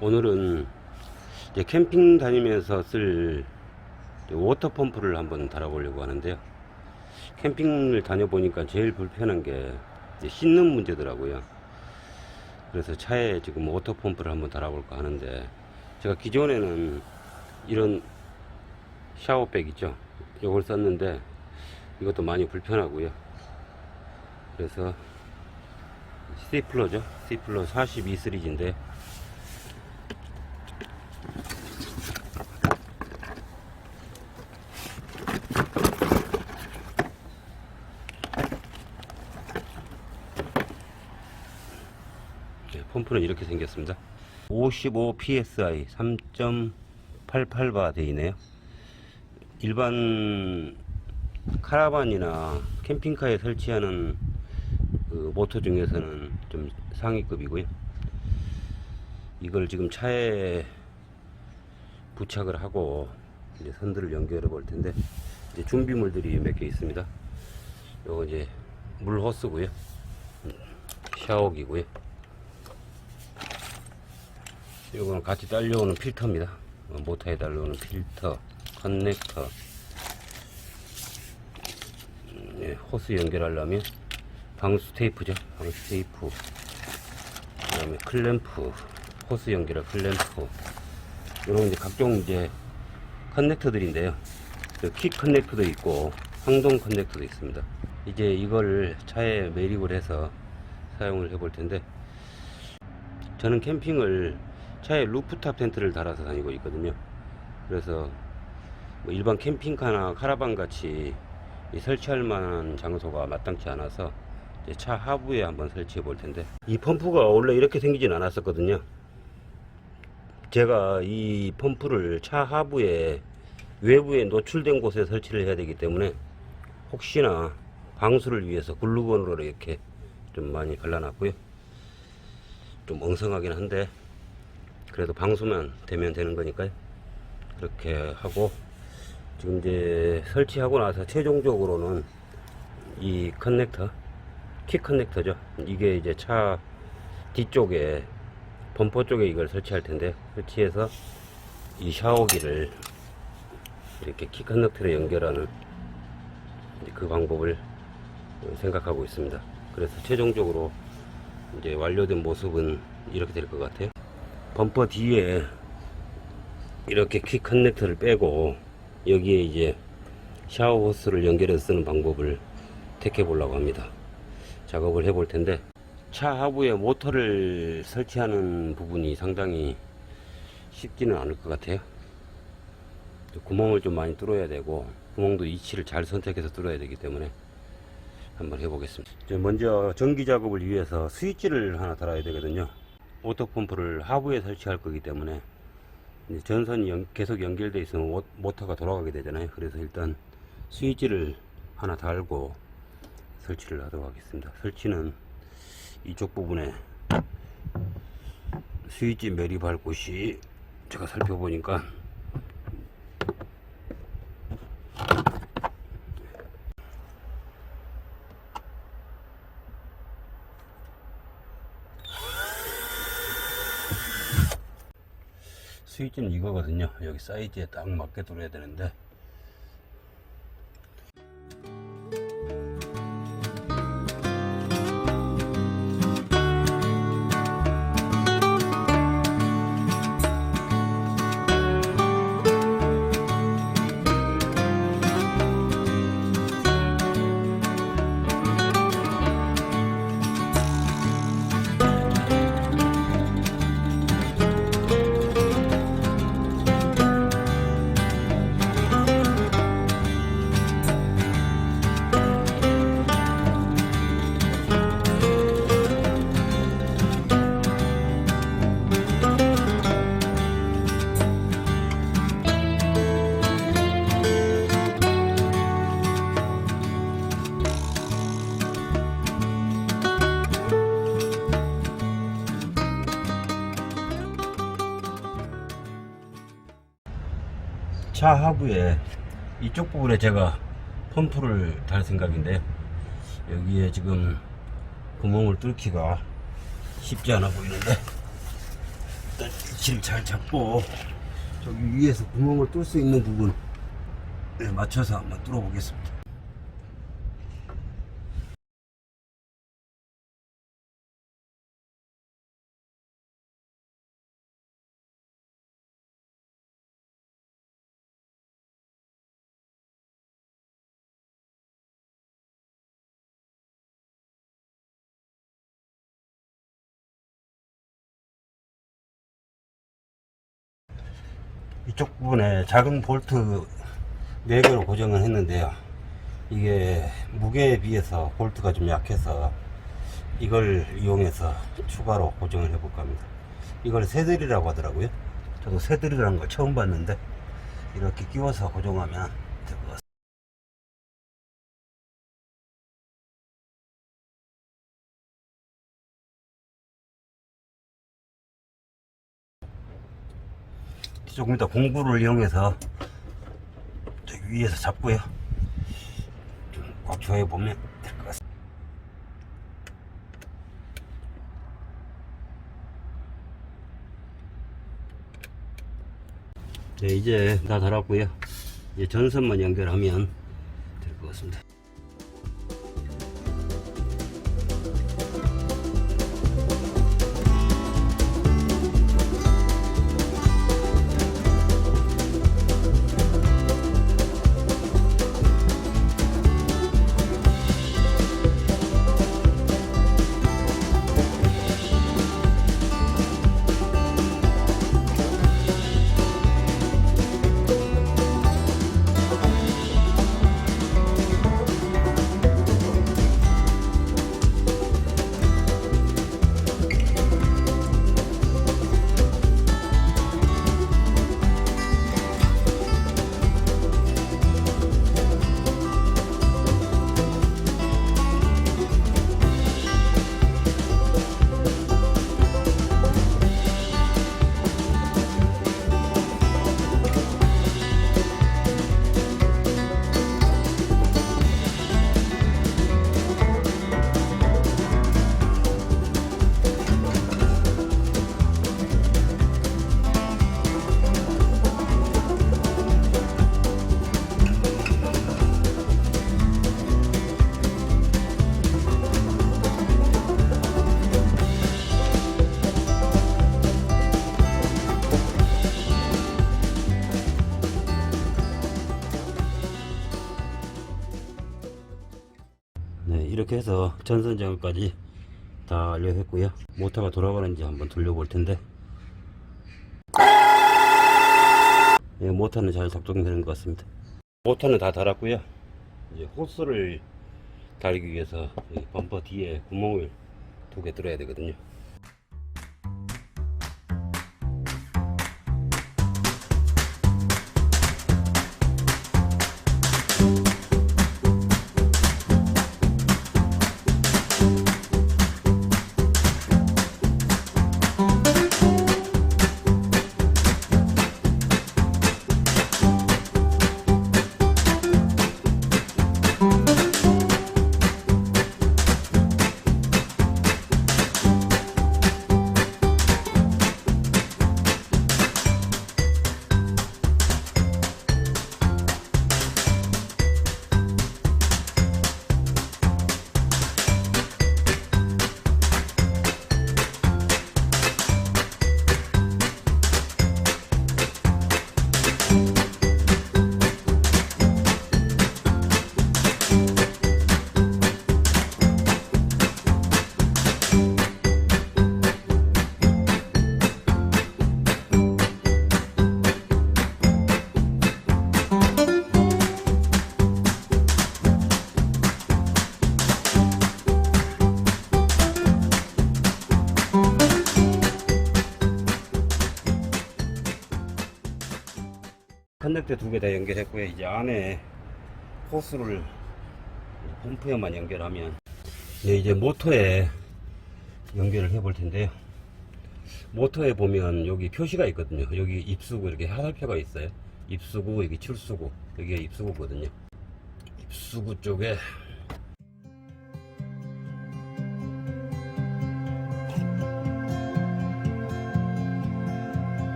오늘은 이제 캠핑 다니면서 쓸 워터 펌프를 한번 달아보려고 하는데요. 캠핑을 다녀보니까 제일 불편한 게 씻는 문제더라고요. 그래서 차에 지금 워터 펌프를 한번 달아볼까 하는데 제가 기존에는 이런 샤워백 있죠. 이걸 썼는데 이것도 많이 불편하고요. 그래서 스테이플러죠. 스테이플러 42 시리즈인데 네, 펌프는 이렇게 생겼습니다. 55 psi 3.88바 되어 있네요. 일반 카라반이나 캠핑카에 설치하는 그 모터 중에서는 좀 상위급이고요. 이걸 지금 차에 부착을 하고 이제 선들을 연결해 볼 텐데 이제 준비물들이 몇 개 있습니다. 요거 이제 물 호스고요. 샤워기고요. 요거는 같이 딸려오는 필터입니다. 어, 모터에 달려오는 필터, 커넥터, 음, 예, 호스 연결하려면 방수 테이프죠. 방수 테이프. 그 다음에 클램프, 호스 연결할 클램프. 이런 이제 각종 이제 커넥터들인데요. 그킥 커넥터도 있고 항동 커넥터도 있습니다. 이제 이걸 차에 매립을 해서 사용을 해 볼 텐데 저는 캠핑을 차에 루프탑 텐트를 달아서 다니고 있거든요. 그래서 뭐 일반 캠핑카나 카라반 같이 이 설치할 만한 장소가 마땅치 않아서 차 하부에 한번 설치해 볼 텐데 이 펌프가 원래 이렇게 생기진 않았었거든요. 제가 이 펌프를 차 하부에 외부에 노출된 곳에 설치를 해야 되기 때문에 혹시나 방수를 위해서 글루건으로 이렇게 좀 많이 발라놨고요. 좀 엉성하긴 한데 그래도 방수만 되면 되는 거니까요. 그렇게 하고 지금 이제 설치하고 나서 최종적으로는 이 커넥터, 키 커넥터죠. 이게 이제 차 뒤쪽에 범퍼 쪽에 이걸 설치할 텐데 설치해서 이 샤워기를 이렇게 키 커넥터에 연결하는 그 방법을 생각하고 있습니다. 그래서 최종적으로 이제 완료된 모습은 이렇게 될 것 같아요. 범퍼 뒤에 이렇게 퀵 커넥터를 빼고 여기에 이제 샤워 호스를 연결해서 쓰는 방법을 택해 보려고 합니다. 작업을 해 볼 텐데 차 하부에 모터를 설치하는 부분이 상당히 쉽지는 않을 것 같아요. 구멍을 좀 많이 뚫어야 되고 구멍도 위치를 잘 선택해서 뚫어야 되기 때문에 한번 해보겠습니다. 먼저 전기 작업을 위해서 스위치를 하나 달아야 되거든요. 오토 펌프를 하부에 설치할 거기 때문에 전선이 연- 계속 연결돼 있으면 모- 모터가 돌아가게 되잖아요. 그래서 일단 스위치를 하나 달고 설치를 하도록 하겠습니다. 설치는 이쪽 부분에 스위치 매립할 곳이 제가 살펴보니까 스위치는 이거거든요. 여기 사이즈에 딱 맞게 돌려야 되는데 차 하부에 이쪽 부분에 제가 펌프를 달 생각인데 여기에 지금 구멍을 뚫기가 쉽지 않아 보이는데 일단 위치를 잘 잡고 저기 위에서 구멍을 뚫을 수 있는 부분 에 맞춰서 한번 뚫어 보겠습니다. 이쪽 부분에 작은 볼트 4개로 고정을 했는데요. 이게 무게에 비해서 볼트가 좀 약해서 이걸 이용해서 추가로 고정을 해볼까 합니다. 이걸 새들이라고 하더라고요. 저도 새들이라는 걸 처음 봤는데 이렇게 끼워서 고정하면 조금 이따 공구를 이용해서 위에서 잡고요. 좀꽉 조여 보면 될 것 같습니다. 네, 이제 다 달았고요. 이제 전선만 연결하면 될 것 같습니다. 네, 이렇게 해서 전선 작업까지 다 완료했고요. 모터가 돌아가는지 한번 돌려볼 텐데. 네, 모터는 잘 작동되는 것 같습니다. 모터는 다 달았고요. 이제 호스를 달기 위해서 범퍼 뒤에 구멍을 두개 뚫어야 되거든요. 컨넥터 두 개 다 연결했고요. 이제 안에 호스를 펌프에만 연결하면 네, 이제 모터에 연결을 해 볼 텐데요. 모터에 보면 여기 표시가 있거든요. 여기 입수구 이렇게 화살표가 있어요. 입수구 여기 출수구 여기가 입수구거든요. 입수구 쪽에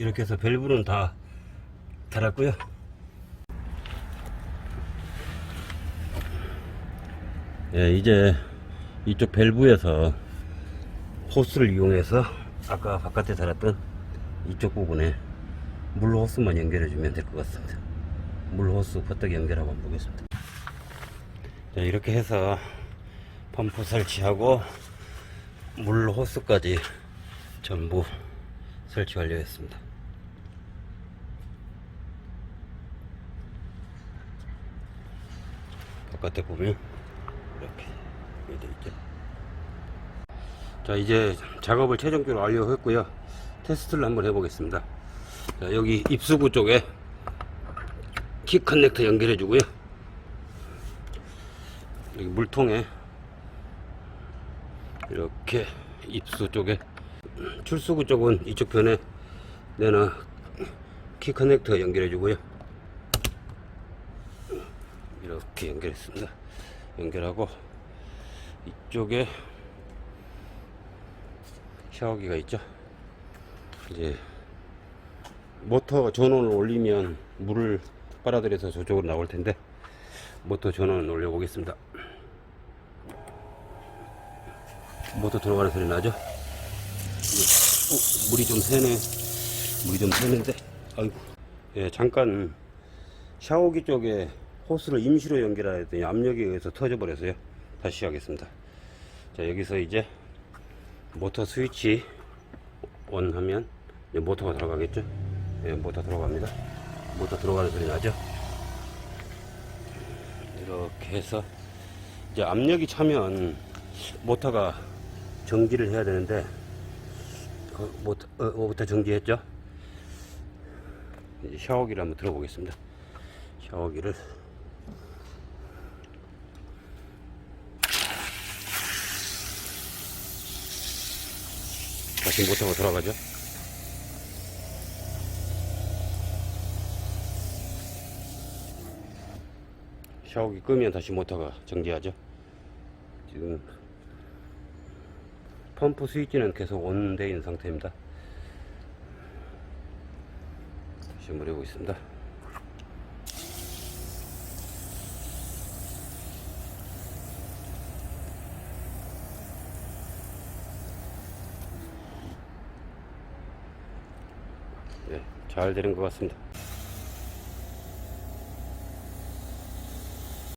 이렇게 해서 밸브는 다 달았고요. 예, 이제 이쪽 밸브에서 호스를 이용해서 아까 바깥에 달았던 이쪽 부분에 물 호스만 연결해 주면 될 것 같습니다. 물 호스 버떡 연결하고 보겠습니다. 자, 이렇게 해서 펌프 설치하고 물 호스까지 전부 설치 완료했습니다. 바깥에 보면 이렇게 돼 있죠. 자 이제 작업을 최종적으로 완료했고요. 테스트를 한번 해보겠습니다. 자, 여기 입수구 쪽에 키 커넥터 연결해 주고요. 여기 물통에 이렇게 입수 쪽에 출수구 쪽은 이쪽 편에 내나 키 커넥터 연결해 주고요. 이렇게 연결했습니다. 연결하고 이쪽에 샤워기가 있죠. 이제 모터 전원을 올리면 물을 빨아들여서 저쪽으로 나올 텐데 모터 전원을 올려보겠습니다. 모터 들어가는 소리 나죠? 어, 물이 좀 새네. 물이 좀 새는데, 아이고. 예, 잠깐 샤워기 쪽에 호스를 임시로 연결하였더니 압력에 의해서 터져버려서요. 다시 하겠습니다. 자, 여기서 이제 모터 스위치 온 하면 모터가 들어가겠죠? 예, 모터 들어갑니다. 모터 들어가는 소리 나죠? 이렇게 해서 이제 압력이 차면 모터가 정지를 해야 되는데 어, 모터, 어, 모터 정지했죠? 샤워기를 한번 들어보겠습니다. 샤워기를 다시 모터가 돌아가죠. 샤워기 끄면 다시 모터가 정지하죠. 지금 펌프 스위치는 계속 있는 상태입니다. 다시 해보고 있습니다. 네, 잘 되는 것 같습니다.